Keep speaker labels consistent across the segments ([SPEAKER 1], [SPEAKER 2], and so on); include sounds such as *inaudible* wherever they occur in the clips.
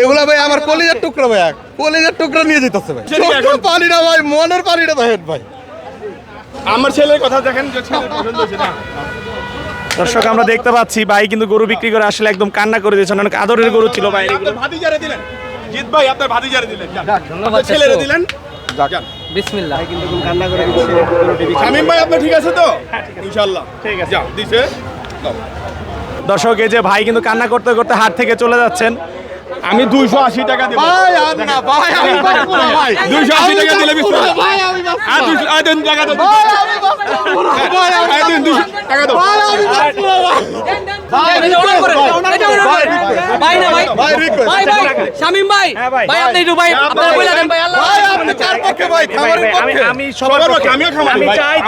[SPEAKER 1] এগুলা ভাই আমার কলিজার টুকরা ভাই কলিজার টুকরা নিয়ে যেতেছে ভাই। চোখের পানিটা ভাই মনের পানিটা দেখেন ভাই
[SPEAKER 2] আমার ছেলের কথা দেখেন যে ছেলের পছন্দ হয়েছে না।
[SPEAKER 3] দর্শক আমরা দেখতে পাচ্ছি ভাই কিন্তু গরু বিক্রি করে আসলে একদম কান্না করে দিয়েছেন অনেক আদরের গরু ছিল ভাই।
[SPEAKER 2] ভাতিজারে দিলেন। জিৎ ভাই আপনার ভাতিজারে দিলেন।
[SPEAKER 4] ধন্যবাদ
[SPEAKER 2] ছেলেরে দিলেন। যান।
[SPEAKER 4] বিসমিল্লাহ।
[SPEAKER 2] শামীম ভাই আপনার ঠিক আছে তো? ইনশাআল্লাহ।
[SPEAKER 3] ঠিক আছে।
[SPEAKER 2] দিছে।
[SPEAKER 3] দর্শক এই যে ভাই কিন্তু কান্না করতে করতে হাট থেকে চলে যাচ্ছেন।
[SPEAKER 2] আমি দুইশো আশি টাকা দেবো।
[SPEAKER 1] ভাই আর না ভাই আমি বাঁচবো না ভাই
[SPEAKER 2] দুইশো আশি টাকা দিলে টাকা। টাকা
[SPEAKER 1] আমি
[SPEAKER 3] হ্যাঁ।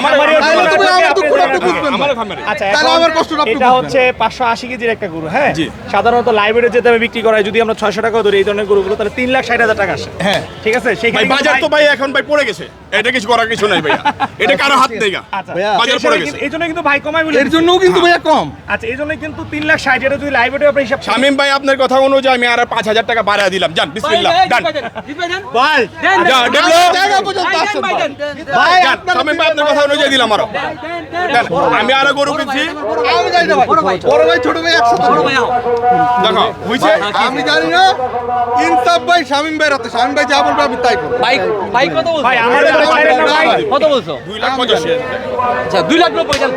[SPEAKER 2] খামারে
[SPEAKER 3] আচ্ছা
[SPEAKER 1] তাহলে
[SPEAKER 3] এখন
[SPEAKER 1] আমার কষ্টটা আপনি
[SPEAKER 3] এটা হচ্ছে পাঁচশো আশি কেজির একটা গরু হ্যাঁ? সাধারণত লাইব্রেরি যেতে হবে বিক্রি করা যদি আমরা ছয়শো টাকা ধরে এই ধরনের গরুগুলো তাহলে তিন লাখ ষাট হাজার টাকা আসে।
[SPEAKER 2] হ্যাঁ।
[SPEAKER 3] ঠিক আছে? সেই
[SPEAKER 2] বাজার তো ভাই এখন ভাই পড়ে গেছে। এটা কিছু করার কিছু নাই ভাইয়া এটা কারও হাত নেই।
[SPEAKER 3] আচ্ছা
[SPEAKER 2] বাজার পড়ে গেছে।
[SPEAKER 3] এই জন্য কিন্তু ভাই কমাই বলে
[SPEAKER 1] এর জন্যও কিন্তু ভাইয়া কম
[SPEAKER 3] আচ্ছা এই জন্য কিন্তু তিন লাখ ষাট এটা যদি লাইব্রেরি আপনি হিসাব
[SPEAKER 2] শামীম ভাই আপনার কথা অনুযায়ী আমি আর পাঁচ হাজার টাকা বাড়ায় দিলাম যান বিসমিল্লাহ ডান
[SPEAKER 1] ভাই
[SPEAKER 2] শামীম ভাই আপনার কথা অনুযায়ী দিলাম আরও আমি আরও গরু কিনছি
[SPEAKER 1] বড় ভাই ছোট ভাই একসাথে
[SPEAKER 2] দেখো বুঝছে
[SPEAKER 1] আমি জানি না ইনসাফ ভাই শামিম ভাই রাতে শামিম ভাই যা বলবে আমি তাই করব
[SPEAKER 4] ভাই ভাই কত
[SPEAKER 3] আমাদের ভাই
[SPEAKER 4] কত বলছো
[SPEAKER 2] দুই লাখ পঁচাশি
[SPEAKER 4] আচ্ছা দুই লাখ নব্বই যান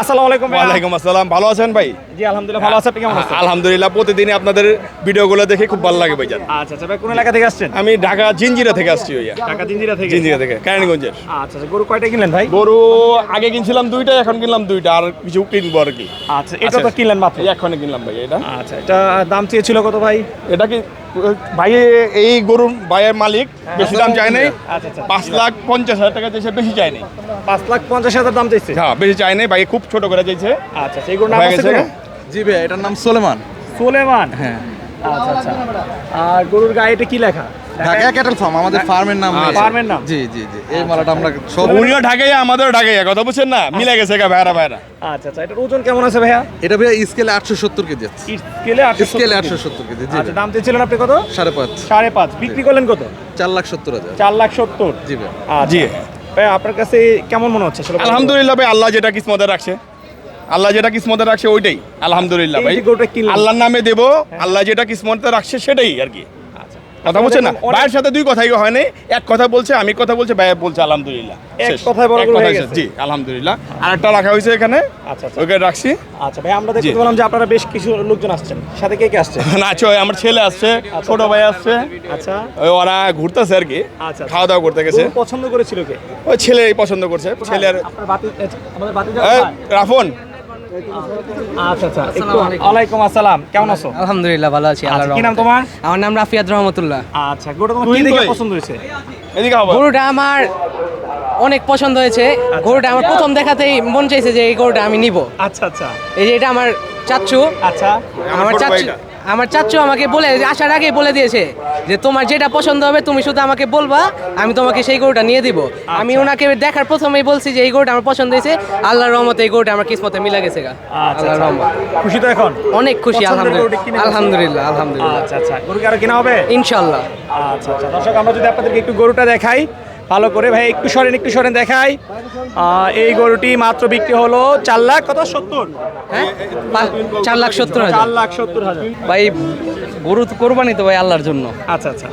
[SPEAKER 3] আসসালামু আলাইকুম
[SPEAKER 2] ওয়ালাইকুম আসসালাম। ভালো আছেন ভাই?
[SPEAKER 3] জি আলহামদুলিল্লাহ ভালো আছে আপনি কেমন আছেন?
[SPEAKER 2] আলহামদুলিল্লাহ প্রতিদিনই আপনাদের ভিডিওগুলো দেখে খুব ভালো লাগে ভাইজান।
[SPEAKER 3] আচ্ছা আচ্ছা ভাই কোন এলাকা থেকে আসছেন?
[SPEAKER 2] আমি ঢাকা জিঞ্জিরা থেকে আসছি ভাইয়া।
[SPEAKER 3] ঢাকা জিঞ্জিরা থেকে।
[SPEAKER 2] জিঞ্জিরা থেকে কারানীগঞ্জের।
[SPEAKER 3] আচ্ছা আচ্ছা গরু কয়টা কিনলেন ভাই?
[SPEAKER 2] গরু আগে কিনছিলাম দুইটা এখন কিনলাম দুইটা আর কিছু কিনবো আর কি।
[SPEAKER 3] আচ্ছা এটা তো কিনলেন মাত্র।
[SPEAKER 2] এই কিনলাম ভাই এটা।
[SPEAKER 3] আচ্ছা এটা দাম চেয়েছিল কত ভাই?
[SPEAKER 2] এটা কি ভাই এই গরুর ভাইয়ের মালিক বেশি দাম চাই নাই। পাঁচ লাখ পঞ্চাশ হাজার টাকা বেশি চায় নাই।
[SPEAKER 3] পাঁচ লাখ পঞ্চাশ হাজার দাম চাইছে?
[SPEAKER 2] হ্যাঁ বেশি চায় নাই। ভাই খুব ছোট করে চাইছে
[SPEAKER 3] আচ্ছা আচ্ছা এই গরুর নাম আছে কোনো?
[SPEAKER 1] জি ভাই এটার নাম সোলেমান।
[SPEAKER 3] সোলেমান?
[SPEAKER 1] হ্যাঁ।
[SPEAKER 3] আচ্ছা আচ্ছা। আর গরুর গায়ে এটা কি লেখা?
[SPEAKER 1] ঢাকা ক্যাটেল ফার্ম আমাদের ফার্মের নাম।
[SPEAKER 3] ফার্মের নাম?
[SPEAKER 1] জি জি জি। এই মালাটা আমরা সব
[SPEAKER 2] উনিও ঢাকাইয়া আমাদেরও ঢাকাইয়া কথা বুঝছেন না? মিলে গেছে গা ভাইরা ভাইরা
[SPEAKER 3] আচ্ছা আচ্ছা। এটার ওজন কেমন আছে ভাইয়া?
[SPEAKER 1] এটা ভাইয়া স্কেলে আটশো সত্তর কেজি আছে।
[SPEAKER 3] স্কেলে
[SPEAKER 1] স্কেলে আটশো সত্তর কেজি। জি
[SPEAKER 3] আচ্ছা
[SPEAKER 1] ভাই।
[SPEAKER 3] দাম চেয়েছিলেন আপনি কত?
[SPEAKER 1] সাড়ে পাঁচ।
[SPEAKER 3] সাড়ে পাঁচ। বিক্রি করলেন কত?
[SPEAKER 1] চার লাখ সত্তর হাজার।
[SPEAKER 3] চার লাখ সত্তর।
[SPEAKER 1] জি ভাই।
[SPEAKER 3] আচ্ছা।
[SPEAKER 2] জি।
[SPEAKER 3] ভাই আপনার কাছে কেমন মনে হচ্ছে?
[SPEAKER 2] আলহামদুলিল্লাহ ভাই আল্লাহ যেটা কিসমতে রাখছে। আল্লাহ যেটা কিসমতে রাখছে ওইটাই। আলহামদুলিল্লাহ ভাই। আল্লাহর নামে দেবো আল্লাহ যেটা কিসমতে রাখছে সেটাই আর কি। কথা বলছেন না? ভাইয়ের সাথে দুই কথাই হয় নাই। এক কথা বলছে আমি কথা বলছে ভাই বলছে আলহামদুলিল্লাহ।
[SPEAKER 3] এক। কথায় বড় হয়ে গেছে।
[SPEAKER 2] জি আলহামদুলিল্লাহ। আর একটা রাখা হয়েছে এখানে।
[SPEAKER 3] আচ্ছা আচ্ছা।
[SPEAKER 2] ওইখানে রাখছি।
[SPEAKER 3] আচ্ছা ভাই আমরা দেখতে পেলাম যে আপনারা বেশ কিছু লোকজন আসছেন। সাথে কে কে আসছে?
[SPEAKER 2] না আচ্ছা, ওই আমার ছেলে আসছে ছোট ভাই আসছে।
[SPEAKER 3] আচ্ছা।
[SPEAKER 2] ওরা ঘুরতেছে আর কি।
[SPEAKER 3] আচ্ছা।
[SPEAKER 2] খাওয়া দাওয়া করতে গেছে।
[SPEAKER 3] পছন্দ করেছিল কে?
[SPEAKER 2] ওই ছেলে পছন্দ করছে।
[SPEAKER 3] আমাদের বাতি
[SPEAKER 2] রাফন।
[SPEAKER 3] আচ্ছা আচ্ছা আসসালাম কেমন আছো?
[SPEAKER 4] আলহামদুলিল্লাহ ভালো আছি
[SPEAKER 3] আচ্ছা কি নাম তোমার?
[SPEAKER 4] আমার নাম রাফিয়াত রহমতুল্লাহ।
[SPEAKER 3] আচ্ছা গরুটা তোমার কি দেখে পছন্দ হয়েছে?
[SPEAKER 2] এদিকে
[SPEAKER 4] গরুটা আমার অনেক পছন্দ হয়েছে। গরুটা আমার প্রথম দেখাতেই মন চাইছে যে এই গরুটা আমি নিব।
[SPEAKER 3] আচ্ছা আচ্ছা।
[SPEAKER 4] এই যে এটা আমার চাচ্চু
[SPEAKER 3] আচ্ছা।
[SPEAKER 4] আমার
[SPEAKER 2] ভাইটা।
[SPEAKER 4] আমার চাচ্চু আমাকে বলে আসার আগে বলে দিয়েছে যে তোমার যেটা পছন্দ হবে তুমি শুধু আমাকে বলবা আমি তোমাকে সেই গরুটা নিয়ে দিব। আমি ওনাকে দেখার প্রথমেই বলছি যে এই গরুটা আমার পছন্দ হয়েছে আল্লাহর রহমতে এই গরুটা আমার কিসমতে মিলা গেছে গা।
[SPEAKER 3] আচ্ছা
[SPEAKER 4] আল্লাহর রহমত।
[SPEAKER 3] আচ্ছা। খুশি তো এখন?
[SPEAKER 4] অনেক খুশি আলহামদুলিল্লাহ। আলহামদুলিল্লাহ আলহামদুলিল্লাহ।
[SPEAKER 3] আচ্ছা আচ্ছা। গরু কি আরও কেনা হবে?
[SPEAKER 4] ইনশাল্লাহ
[SPEAKER 3] আচ্ছা আচ্ছা। দর্শক আমরা যদি আপনাদেরকে একটু গরুটা দেখাই ভালো করে ভাই একটু সরেন একটু সরেন দেখাই। এই গরুটি মাত্র বিক্রি হলো চার লাখ কত? সত্তর?
[SPEAKER 4] হ্যাঁ? চার লাখ সত্তর হাজার।
[SPEAKER 3] চার লাখ সত্তর হাজার।
[SPEAKER 4] ভাই গরু তো কোরবানি তো ভাই আল্লাহর জন্য।
[SPEAKER 3] আচ্ছা আচ্ছা।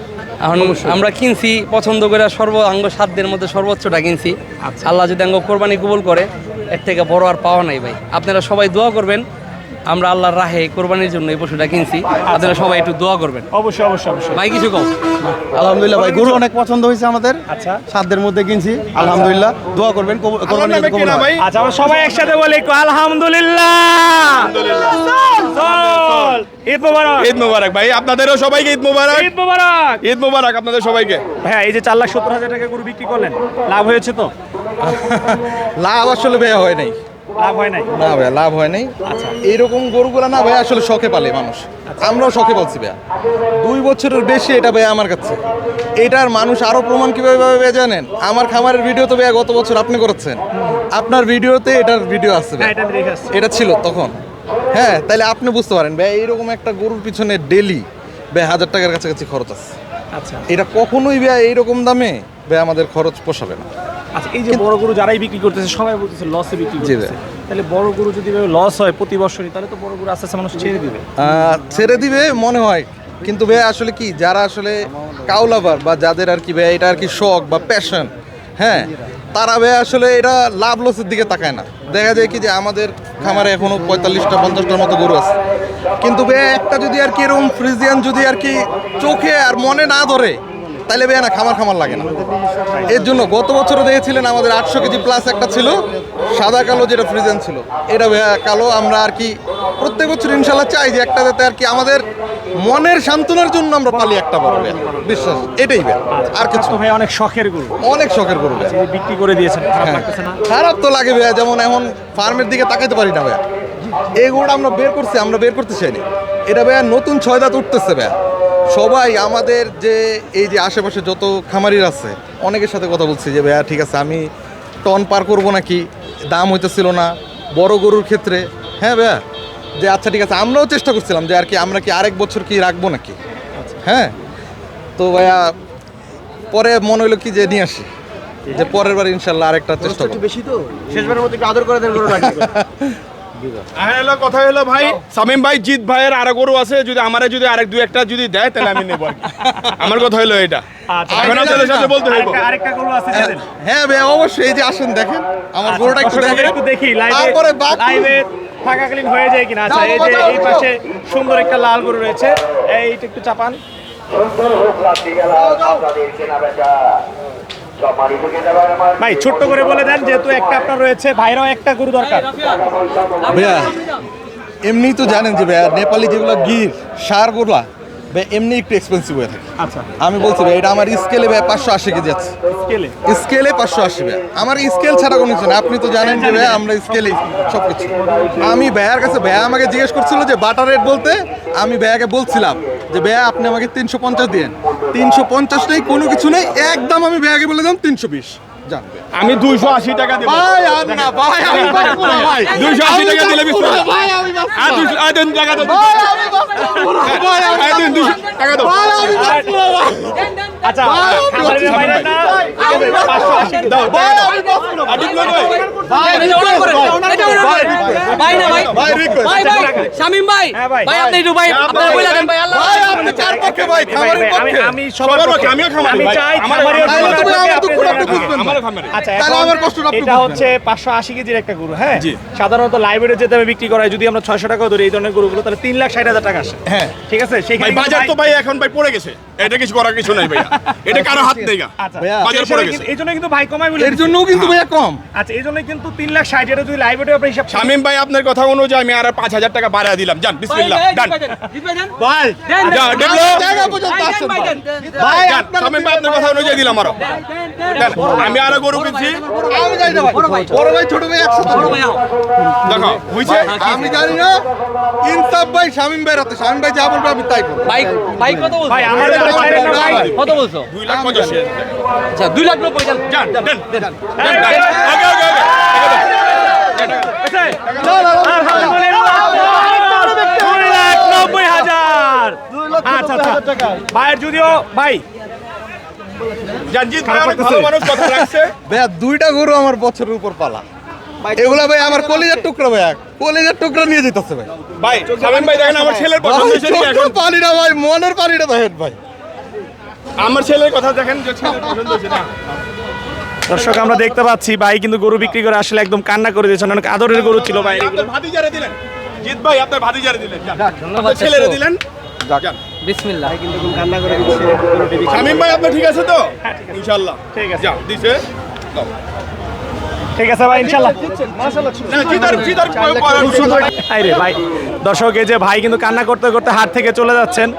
[SPEAKER 4] এখন আমরা কিনছি পছন্দ করে সর্ব সর্বাঙ্গ সাধ্যের মধ্যে সর্বোচ্চটা কিনছি।
[SPEAKER 3] আচ্ছা।
[SPEAKER 4] আল্লাহ যদি আঙ্গ কোরবানি কবুল করে এর থেকে বড় আর পাওয়া নাই ভাই। আপনারা সবাই দোয়া করবেন আমরা আল্লাহর রাহে কোরবানির জন্য এই পশুটা কিনছি। আপনারা সবাই একটু দোয়া করবেন।
[SPEAKER 3] অবশ্যই অবশ্যই অবশ্যই।
[SPEAKER 4] ভাই কিছু কম
[SPEAKER 5] আলহামদুলিল্লাহ ভাই গরু অনেক পছন্দ হয়েছে আমাদের।
[SPEAKER 3] আচ্ছা।
[SPEAKER 5] সাধ্যের মধ্যে কিনছি। আলহামদুলিল্লাহ দোয়া করবেন কোরবানি কবুল হয়।
[SPEAKER 3] আচ্ছা আমরা সবাই একসাথে বলি আলহামদুলিল্লাহ। ঈদ মোবারক।
[SPEAKER 2] ঈদ মুবারক ভাই আপনাদেরও সবাইকে ঈদ মুবারক।
[SPEAKER 3] ঈদ মোবারক।
[SPEAKER 2] ঈদ মুবারক আপনাদের সবাইকে।
[SPEAKER 3] ভাইয়া এই যে চার লাখ সত্তর হাজার টাকা গরু বিক্রি করলেন লাভ হয়েছে তো?
[SPEAKER 1] লাভ আসলে ভাইয়া হয় নাই।
[SPEAKER 3] লাভ হয় নাই?
[SPEAKER 1] না ভাইয়া লাভ হয় নাই।
[SPEAKER 3] আচ্ছা।
[SPEAKER 1] এইরকম গরুগুলা না ভাইয়া আসলে শখে পালে মানুষ। আমরাও শখে পালছি ভাইয়া। দুই বছরের বেশি এটা ভাইয়া আমার কাছে। এটার মানুষ আরও প্রমাণ কীভাবে ভাইয়া জানেন? আমার খামারের ভিডিও তো ভাইয়া গত বছর আপনি করেছেন। আপনার ভিডিওতে এটার ভিডিও আছে
[SPEAKER 3] হ্যাঁ দেখে আসছি
[SPEAKER 1] এটা ছিল তখন। হ্যাঁ তাহলে আপনি বুঝতে পারেন ভাই এইরকম একটা গরুর পিছনে ডেলি ভাই হাজার টাকার কাছাকাছি খরচ আছে।
[SPEAKER 3] আচ্ছা।
[SPEAKER 1] এটা কখনোই ভাই এইরকম দামে ভাই আমাদের খরচ পোষাবে না।
[SPEAKER 3] আচ্ছা এই যে বড় গরু যারাই বিক্রি করতেছে সবাই বলতেছে লসে বিক্রি করতেছে। তাহলে বড় গরু যদি লস হয় প্রতি বছরই তাহলে তো বড় গরু আস্তে আস্তে মানুষ ছেড়ে দিবে।
[SPEAKER 1] ছেড়ে দিবে মনে হয়। কিন্তু ভাই আসলে কি যারা আসলে কাউলাবার বা যাদের আর কি ভাই এটা আর কি শখ বা প্যাশন হ্যাঁ তারা ভাই আসলে এটা লাভ লসের দিকে তাকায় না। দেখা যায় কি যে আমাদের খামারে এখনও পঁয়তাল্লিশটা পঞ্চাশটার মতো গরু আছে। কিন্তু ভাই একটা যদি আর কি এরকম ফ্রিজিয়ান যদি আর কি চোখে আর মনে না ধরে তাহলে ভাই না খামার খামার লাগে না। এর জন্য গত বছরও দেখেছিলেন আমাদের আটশো কেজি প্লাস একটা ছিল সাদা কালো যেটা ফ্রিজেন ছিল। এটা ভাইয়া কালো আমরা আর কি প্রত্যেক বছর ইনশাল্লাহ চাই যে একটা যাতে আর কি আমাদের মনের সান্ত্বনার জন্য আমরা পালি একটা বড় ভাইয়া। বিশ্বাস এটাই ভাইয়া। আর কিছু
[SPEAKER 3] ভাই অনেক শখের গরু।
[SPEAKER 1] অনেক শখের গরু
[SPEAKER 3] বিক্রি করে দিয়েছেন খারাপ
[SPEAKER 1] হ্যাঁ। খারাপ তো লাগে ভাইয়া যেমন এখন ফার্মের দিকে তাকাইতে পারি না ভাইয়া। এই গরুটা আমরা বের করছি আমরা বের করতে চাইনি। এটা ভাইয়া নতুন ছয় দাঁত উঠতেছে ভাইয়া। সবাই আমাদের যে এই যে আশেপাশে যত খামারির আছে অনেকের সাথে কথা বলছি যে ভাইয়া ঠিক আছে আমি টন পার করব নাকি? দাম হইতেছিল না। বড় গরুর ক্ষেত্রে। হ্যাঁ ভাইয়া যে আচ্ছা ঠিক আছে আমরাও চেষ্টা করছিলাম যে আর কি আমরা কি আরেক বছর কি রাখব নাকি? হ্যাঁ তো ভাইয়া পরে মনে হলো কি যে নিয়ে আসি। যে পরের বার ইনশাল্লাহ আরেকটা চেষ্টা করব।
[SPEAKER 5] শেষবারের মধ্যে আদর করে দেন *laughs*
[SPEAKER 2] আর হলো কথা হলো ভাই সামিম ভাই জিৎ ভাইয়ের আরও গরু আছে যদি আমারে যদি আরেক দুই একটা যদি দেয় তাহলে আমি নেব আমার কথা হলো এটা
[SPEAKER 3] আচ্ছা।
[SPEAKER 2] এখন আপনাদের সাথে বলতে হইব
[SPEAKER 3] আরেকটা- আরেকটা গরু আছে
[SPEAKER 1] হ্যাঁ ভাই অবশ্যই এই যে আসেন দেখেন আমার
[SPEAKER 3] আচ্ছা,
[SPEAKER 1] গরুটা একটু দেখেন
[SPEAKER 3] একটু দেখি লাইভে
[SPEAKER 1] তারপরে
[SPEAKER 3] লাইভে থাকাকালীন হয়ে যায় কিনা আচ্ছা এই যে এই পাশে সুন্দর একটা লাল গরু রয়েছে এইটা একটু চাপান ভাই ছোট্ট করে বলে দেন যেহেতু একটা আপনার রয়েছে ভাইরাও একটা গরু দরকার।
[SPEAKER 1] ভাইয়া এমনি তো জানেন যে ভাইয়া নেপালি যেগুলো গির সারগুলা এমনি একটু এক্সপেন্সিভ হয়ে থাকে।
[SPEAKER 3] আচ্ছা।
[SPEAKER 1] আমি বলছি ভাই এটা আমার স্কেলে ভাই পাঁচশো আশি কেজি আছে।
[SPEAKER 3] স্কেলে
[SPEAKER 1] স্কেলে পাঁচশো আশি ভাই আমার স্কেল ছাড়া কোনো কিছু না। আপনি তো জানেন যে ভাই আমরা স্কেলে সব কিছু আমি ভাইয়ার কাছে ভাইয়া আমাকে জিজ্ঞেস করছিল যে বাটার রেট বলতে? আমি ভাইয়াকে বলছিলাম যে ব্যা আপনি আমাকে তিনশো পঞ্চাশ দিন তিনশো পঞ্চাশটাই কোনো কিছু নেই, একদম আমি ব্যাগে বলে দিলাম তিনশো বিশ। জান
[SPEAKER 2] আমি দুইশো আশি টাকা দেবো।
[SPEAKER 1] ভাই ভাই আমি বাঁচবো না, ভাই
[SPEAKER 2] দুইশো আশি টাকা দিলে টাকা। টাকা।
[SPEAKER 3] আচ্ছা
[SPEAKER 1] আমি।
[SPEAKER 3] চাই আচ্ছা
[SPEAKER 1] তাহলে আমার কষ্টটা
[SPEAKER 3] এটা হচ্ছে পাঁচশো আশি কেজির একটা গরু হ্যাঁ? সাধারণত লাইব্রেরি বিক্রি করা হয়, যদি আমরা ছয়শো টাকা ধরি এই ধরনের গরুগুলো তাহলে তিন লাখ ষাট হাজার টাকা আসে।
[SPEAKER 1] হ্যাঁ।
[SPEAKER 3] ঠিক আছে? সেখানে
[SPEAKER 2] বাজার তো ভাই এখন ভাই পড়ে গেছে। এটা কিছু করার কিছু নাই ভাইয়া। *laughs* এটা কারও হাত নেই গা।
[SPEAKER 3] আচ্ছা।
[SPEAKER 1] ভাইয়া,
[SPEAKER 2] বাজার পড়ে গেছে।
[SPEAKER 3] এই জন্য কিন্তু ভাই কমাই বলে
[SPEAKER 1] এর জন্যও কিন্তু ভাইয়া কম।
[SPEAKER 3] আচ্ছা এই জন্য কিন্তু তিন লাখ ষাট এটা যদি লাইব্রেরি আপনি হিসাব
[SPEAKER 2] শামিম ভাই আপনার কথা অনুযায়ী আমি আর পাঁচ হাজার টাকা বাড়া দিলাম। যান বিসমিল্লাহ ডান।
[SPEAKER 1] ভাই আপনার
[SPEAKER 2] শামিম ভাই আপনার কথা অনুযায়ী দিলাম আরও। আমি আরও গরু কিনছি
[SPEAKER 1] আমি জানি না ভাই বড় ভাই ছোট ভাই একসাথে
[SPEAKER 2] দেখো হইছে
[SPEAKER 1] আমি জানি না ইনসাফ ভাই শামিম ভাই রাতে শামিম ভাই যা বলবে আমি তাই করব
[SPEAKER 4] ভাই ভাই কত বলছো
[SPEAKER 3] ভাই আমার
[SPEAKER 1] ভাই,
[SPEAKER 4] কত বলছো
[SPEAKER 2] দুই লাখ পঁচাশি
[SPEAKER 4] আচ্ছা দুই লাখ নব্বই যান
[SPEAKER 2] দেন দেন ওকে
[SPEAKER 3] দুই হাজার আচ্ছা আচ্ছা ভাইয়ের যদিও ভাই
[SPEAKER 1] দুইটা গরু আমার বছরের উপর পালা। এগুলা ভাই আমার কলেজের টুকরা ভাইয়া কলেজের টুকরা নিয়ে যেতেছে ভাই।
[SPEAKER 2] ভাই ভাই দেখেন আমার ছেলের পছন্দ
[SPEAKER 1] ভাই,
[SPEAKER 2] হয়েছে এখন?
[SPEAKER 1] পানিটা ভাই মনের পানিটা দেখেন ভাই
[SPEAKER 2] আমার ছেলের কথা দেখেন যে ছেলের পছন্দ হয়েছে না?
[SPEAKER 3] দর্শক আমরা দেখতে পাচ্ছি ভাই কিন্তু গরু বিক্রি করে আসলে একদম কান্না করে দিয়েছেন। অনেক আদরের গরু ছিল ভাই।
[SPEAKER 2] ভাতিজারে দিলেন। জিৎ ভাই আপনার ভাতিজারে দিলেন। যান। ছেলেরে কান্না করে
[SPEAKER 4] দিচ্ছে।
[SPEAKER 2] শামিম ভাই আপনি ঠিক আছে তো? ইনশাআল্লাহ।
[SPEAKER 3] ঠিক আছে।
[SPEAKER 2] যাও দিছে।
[SPEAKER 3] ঠিক আছে ভাই আরে ভাই দর্শক এই যে ভাই কিন্তু কান্না করতে করতে হাট থেকে চলে যাচ্ছেন।